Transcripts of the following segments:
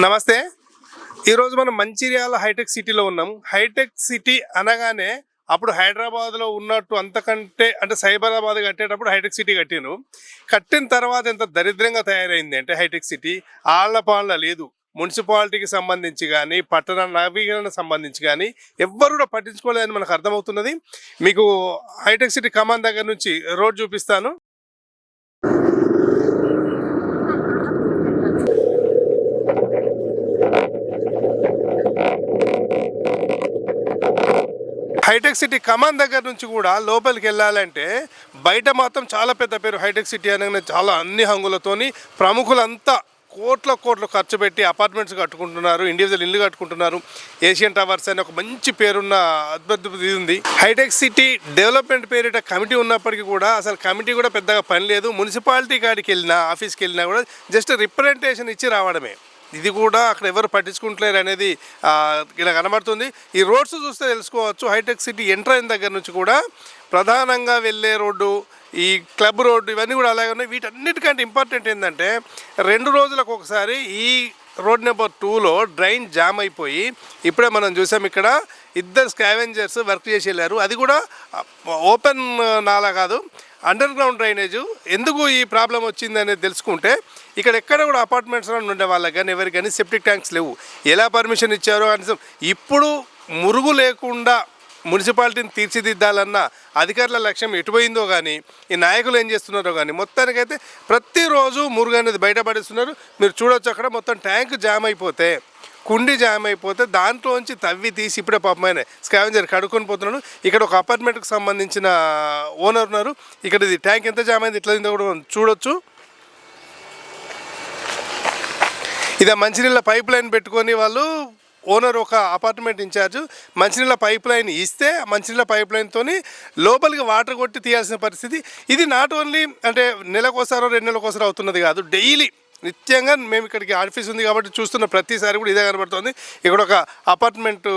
నమస్తే. ఈరోజు మనం మంచిర్యాల హైటెక్ సిటీలో ఉన్నాం. హైటెక్ సిటీ అనగానే అప్పుడు హైదరాబాద్లో ఉన్నట్టు అంతకంటే అంటే సైబరాబాద్ కట్టేటప్పుడు హైటెక్ సిటీ కట్టిను కట్టిన తర్వాత ఎంత దరిద్రంగా తయారైంది అంటే హైటెక్ సిటీ ఆళ్ళ పాళ్ళ లేదు. మున్సిపాలిటీకి సంబంధించి కానీ పట్టణ నవీకరణ సంబంధించి కానీ ఎవ్వరు కూడా పట్టించుకోలేదని మనకు అర్థమవుతున్నది. మీకు హైటెక్ సిటీ కమాన్ దగ్గర నుంచి రోడ్ చూపిస్తాను. హైటెక్ సిటీ కమాన్ దగ్గర నుంచి కూడా లోపలికి వెళ్ళాలంటే బయట మాత్రం చాలా పెద్ద పేరు హైటెక్ సిటీ అనగానే చాలా అన్ని హంగులతోని ప్రముఖులంతా కోట్ల కోట్లు ఖర్చు పెట్టి అపార్ట్మెంట్స్ కట్టుకుంటున్నారు ఇండివిజువల్ ఇల్లు కట్టుకుంటున్నారు. ఏషియన్ టవర్స్ అని ఒక మంచి పేరున్న అద్భుత ఇది ఉంది. హైటెక్ సిటీ డెవలప్మెంట్ పేరిట కమిటీ ఉన్నప్పటికీ కూడా అసలు కమిటీ కూడా పెద్దగా పని లేదు మున్సిపాలిటీ కాడికి వెళ్ళినా ఆఫీస్కి వెళ్ళినా కూడా జస్ట్ రిప్రజెంటేషన్ ఇచ్చి రావడమే. ఇది కూడా అక్కడ ఎవరు పట్టించుకుంటలేరు అనేది ఇలా కనబడుతుంది. ఈ రోడ్స్ చూస్తే తెలుసుకోవచ్చు. హైటెక్ సిటీ ఎంటర్ అయిన దగ్గర నుంచి కూడా ప్రధానంగా వెళ్ళే రోడ్డు ఈ క్లబ్ రోడ్డు ఇవన్నీ కూడా అలాగే ఉన్నాయి. వీటన్నిటికంటే ఇంపార్టెంట్ ఏంటంటే రెండు రోజులకు ఒకసారి ఈ రోడ్ నెంబర్ టూలో డ్రైన్ జామ్ అయిపోయి ఇప్పుడే మనం చూసాం ఇక్కడ ఇద్దరు స్కావెంజర్స్ వర్క్ చేసి వెళ్ళారు. అది కూడా ఓపెన్ నాలా కాదు అండర్ గ్రౌండ్ డ్రైనేజ్ ఎందుకు ఈ ప్రాబ్లం వచ్చింది అనేది తెలుసుకుంటే ఇక్కడ ఎక్కడ కూడా అపార్ట్మెంట్స్లో ఉండే వాళ్ళకి కానీ ఎవరికి కానీ సెప్టిక్ ట్యాంక్స్ లేవు. ఎలా పర్మిషన్ ఇచ్చారో కనీసం ఇప్పుడు మురుగు లేకుండా మున్సిపాలిటీని తీర్చిదిద్దాలన్న అధికారుల లక్ష్యం ఎటుపోయిందో కానీ ఈ నాయకులు ఏం చేస్తున్నారో కానీ మొత్తానికైతే ప్రతిరోజు మురుగు అనేది బయటపడిస్తున్నారు. మీరు చూడొచ్చు అక్కడ మొత్తం ట్యాంక్ జామ్ అయిపోతే. కుండి జామ్ అయిపోతే దాంట్లోంచి తవ్వి తీసి ఇప్పుడే పాపమైన స్కావెంజర్ కడుక్కొని పోతున్నాడు. ఇక్కడ ఒక అపార్ట్మెంట్కి సంబంధించిన ఓనర్ ఉన్నారు. ఇక్కడ ఇది ట్యాంక్ ఎంత జామ్ అయింది ఇట్లా కూడా చూడొచ్చు. ఇదే మంచినీళ్ళ పైప్ లైన్ పెట్టుకొని వాళ్ళు ఓనర్ ఒక అపార్ట్మెంట్ ఇన్ఛార్జ్. మంచినీళ్ళ పైప్ లైన్ ఇస్తే మంచినీళ్ళ పైప్ లైన్తోని లోపలికి వాటర్ కొట్టి తీయాల్సిన పరిస్థితి. ఇది నాట్ ఓన్లీ అంటే నెలకోసారో రెండు నెలలకోసారో అవుతున్నది కాదు. డైలీ నిత్యంగా మేము ఇక్కడికి ఆఫీస్ ఉంది కాబట్టి చూస్తున్న ప్రతిసారి కూడా ఇదే కనబడుతుంది. ఇక్కడ ఒక అపార్ట్మెంట్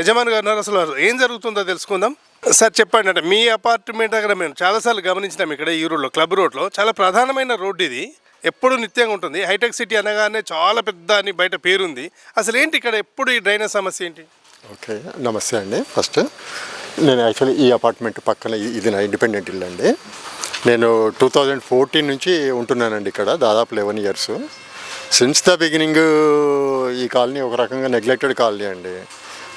యజమాని గారు అసలు ఏం జరుగుతుందో తెలుసుకుందాం. సార్ చెప్పండి అంటే మీ అపార్ట్మెంట్ దగ్గర మేము చాలాసార్లు గమనించినాం ఇక్కడ ఈ రోడ్లో క్లబ్ రోడ్లో. చాలా ప్రధానమైన రోడ్డు ఇది. ఎప్పుడు నిత్యంగా ఉంటుంది. హైటెక్ సిటీ అనగానే చాలా పెద్ద అని బయట పేరుంది. అసలు ఏంటి ఇక్కడ ఎప్పుడు ఈ డ్రైనేజ్ సమస్య ఏంటి? ఓకే నమస్తే అండి. ఫస్ట్ నేను యాక్చువల్లీ ఈ అపార్ట్మెంట్ పక్కన ఇది నా ఇండిపెండెంట్ ఇల్లు అండి. నేను టూ థౌజండ్ ఫోర్టీన్ నుంచి ఉంటున్నానండి ఇక్కడ దాదాపు eleven years since the beginning ఈ కాలనీ ఒక రకంగా నెగ్లెక్టెడ్ కాలనీ అండి.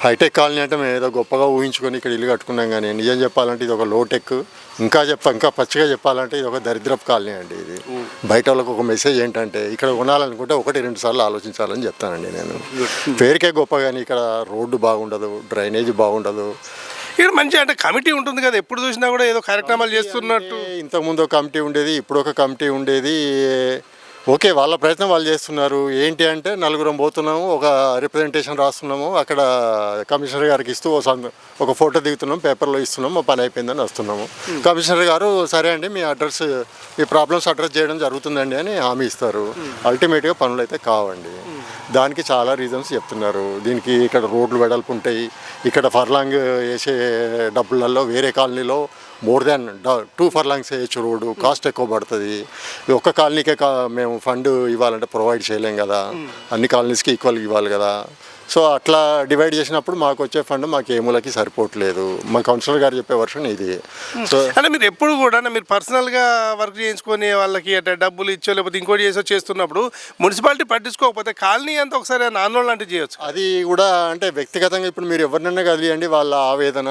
హైటెక్ కాలనీ అంటే మేము ఏదో గొప్పగా ఊహించుకొని ఇక్కడ ఇల్లు కట్టుకున్నాం కానీ నిజం చెప్పాలంటే ఇది ఒక లోటెక్ ఇంకా చెప్ప ఇంకా పచ్చిగా చెప్పాలంటే ఇది ఒక దరిద్రపు కాలనీ అండి ఇది. బయట వాళ్ళకి ఒక మెసేజ్ ఏంటంటే ఇక్కడ కొనాలనుకుంటే ఒకటి రెండు సార్లు ఆలోచించాలని చెప్తానండి నేను. పేరుకే గొప్ప కానీ ఇక్కడ రోడ్డు బాగుండదు డ్రైనేజ్ బాగుండదు ఇక్కడ మంచి అంటే కమిటీ ఉంటుంది కదా ఎప్పుడు చూసినా కూడా ఏదో కార్యక్రమాలు చేస్తున్నట్టు. ఇంతకుముందు ఒక కమిటీ ఉండేది ఇప్పుడు ఒక కమిటీ ఉండేది. ఓకే వాళ్ళ ప్రయత్నం వాళ్ళు చేస్తున్నారు. ఏంటి అంటే నలుగురం పోతున్నాము ఒక రిప్రజెంటేషన్ రాస్తున్నాము అక్కడ కమిషనర్ గారికి ఇస్తూ ఒక ఫోటో దిగుతున్నాం పేపర్లో ఇస్తున్నాం మా పని అయిపోయిందని వస్తున్నాము. కమిషనర్ గారు సరే అండి మీ అడ్రస్ మీ ప్రాబ్లమ్స్ అడ్రస్ చేయడం జరుగుతుందండి అని హామీ ఇస్తారు. అల్టిమేట్గా పనులు అయితే కావండి. దానికి చాలా రీజన్స్ చెప్తున్నారు. దీనికి ఇక్కడ రోడ్లు వెడల్పు ఉంటాయి. ఇక్కడ ఫర్లాంగ్ వేసే డబ్బులలో వేరే కాలనీలో మోర్ దాన్ టూ ఫర్లాంగ్స్ వేయచ్చు రోడ్డు. కాస్ట్ ఎక్కువ పడుతుంది. ఒక్క కాలనీకే కా మేము ఫండ్ ఇవ్వాలంటే ప్రొవైడ్ చేయలేం కదా. అన్ని కాలనీస్కి ఈక్వల్ ఇవ్వాలి కదా. సో అట్లా డివైడ్ చేసినప్పుడు మాకు వచ్చే ఫండ్ మాకు ఏ మూలకి సరిపోవట్లేదు. మా కౌన్సిలర్ గారు చెప్పే వర్షన్ ఇది. సో అంటే మీరు ఎప్పుడు కూడా మీరు పర్సనల్గా వర్క్ చేయించుకొని వాళ్ళకి అంటే డబ్బులు ఇచ్చో లేకపోతే ఇంకోటి చేసో చేస్తున్నప్పుడు మున్సిపాలిటీ పట్టించుకోకపోతే కాలనీ అంతా ఒకసారి నాన్నోళ్ళు లాంటివి చేయొచ్చు. అది కూడా అంటే వ్యక్తిగతంగా ఇప్పుడు మీరు ఎవరినైనా కదిలియండి వాళ్ళ ఆవేదన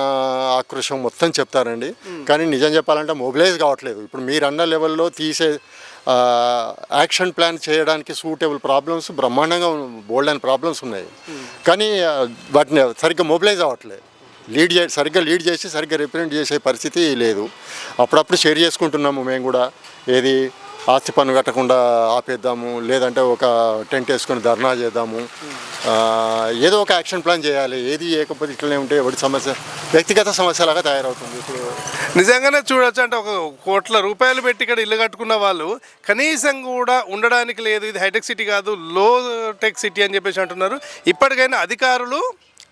ఆక్రోశం మొత్తం చెప్తారండి. కానీ నిజం చెప్పాలంటే మొబిలైజ్ కావట్లేదు. ఇప్పుడు మీరు అన్న లెవెల్లో తీసే యాక్షన్ ప్లాన్ చేయడానికి సూటబుల్ ప్రాబ్లమ్స్ బ్రహ్మాండంగా బోల్డ్ అండ్ ప్రాబ్లమ్స్ ఉన్నాయి. కానీ వాటిని సరిగ్గా మొబిలైజ్ అవ్వట్లేదు. లీడ్ చే సరిగ్గా లీడ్ చేసి సరిగ్గా రిప్రజెంట్ చేసే పరిస్థితి లేదు. అప్పుడప్పుడు షేర్ చేసుకుంటున్నాము మేము కూడా. ఏది ఆస్తి పన్ను కట్టకుండా ఆపేద్దాము లేదంటే ఒక టెంట్ వేసుకొని ధర్నా చేద్దాము. ఏదో ఒక యాక్షన్ ప్లాన్ చేయాలి. ఏది ఏకపోతే ఇట్లనే ఉంటే ఎవరి సమస్య వ్యక్తిగత సమస్యలాగా తయారవుతుంది. ఇప్పుడు నిజంగానే చూడొచ్చు అంటే ఒక కోట్ల రూపాయలు పెట్టి ఇక్కడ ఇల్లు కట్టుకున్న వాళ్ళు కనీసం కూడా ఉండడానికి లేదు. ఇది హైటెక్ సిటీ కాదు లో టెక్ సిటీ అని చెప్పేసి అంటున్నారు. ఇప్పటికైనా అధికారులు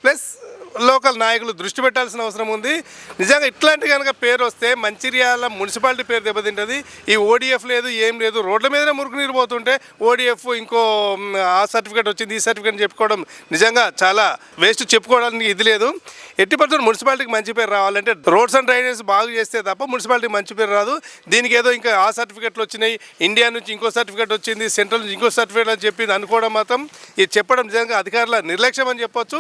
ప్లస్ లోకల్ నాయకులు దృష్టి పెట్టాల్సిన అవసరం ఉంది. నిజంగా ఇట్లాంటి కనుక పేరు వస్తే మంచిర్యాల మున్సిపాలిటీ పేరు దెబ్బతింటుంది. ఈ ఓడిఎఫ్ లేదు ఏం లేదు. రోడ్ల మీదనే మురుకు నీరు పోతుంటే ఓడిఎఫ్ ఇంకో ఆ సర్టిఫికేట్ వచ్చింది ఈ సర్టిఫికేట్ చెప్పుకోవడం నిజంగా చాలా వేస్ట్ చెప్పుకోవడానికి ఇది లేదు. ఎట్టి పరిస్థితుల్లో మున్సిపాలిటీకి మంచి పేరు రావాలంటే రోడ్స్ అండ్ డ్రైనేజ్ బాగు చేస్తే తప్ప మున్సిపాలిటీ మంచి పేరు రాదు. దీనికి ఏదో ఇంకా ఆ సర్టిఫికెట్లు వచ్చినాయి. ఇండియా నుంచి ఇంకో సర్టిఫికేట్ వచ్చింది సెంట్రల్ నుంచి ఇంకో సర్టిఫికేట్ అని చెప్పింది అనుకోవడం మాత్రం ఇది చెప్పడం నిజంగా అధికారుల నిర్లక్ష్యం అని చెప్పొచ్చు.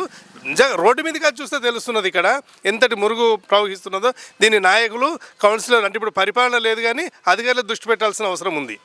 నిజంగా రోడ్డు మీదగా చూస్తే తెలుస్తున్నది ఇక్కడ. ఎంతటి మురుగు ప్రవహిస్తున్నదో. దీని నాయకులు కౌన్సిలర్ అంటే ఇప్పుడు పరిపాలన లేదు కానీ అధికారులు దృష్టి పెట్టాల్సిన అవసరం ఉంది.